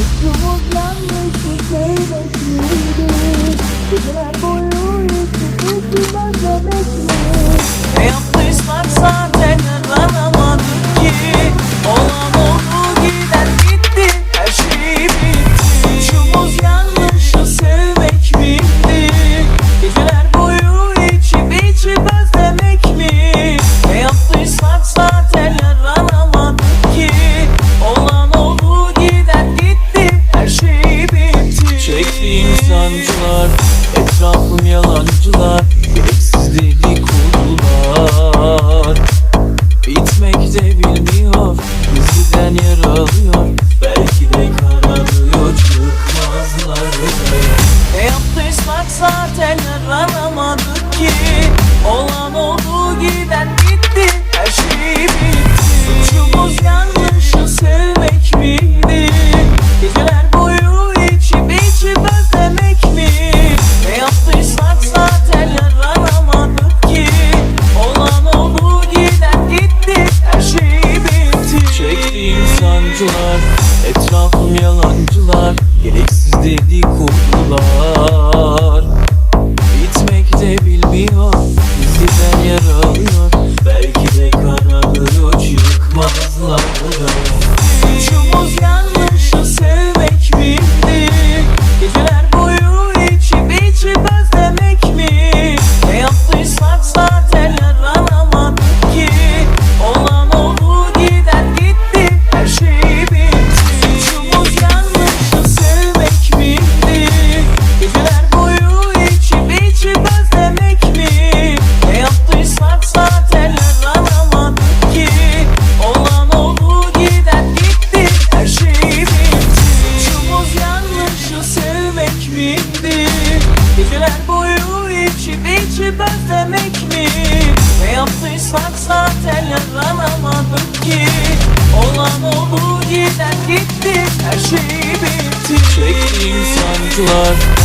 Hiç umutlanmış bir şey bekliyorum Eski insancılar Etrafım yalancılar Gereksizleri kurdular Bitmek de bilmiyor Bizden yer alıyor Belki de kararıyor Çıkmazlar Ne yaptıysak zaten aramadık ki. Olan oldu giden giden insancılar. Etrafım yalancılar. Gereksiz Geceler boyu içip içip özlemek mi? Ne yaptıysak zaten yaranamadık ki. Olan oldu giden gitti her şey bitti. Çektiğim sancılar.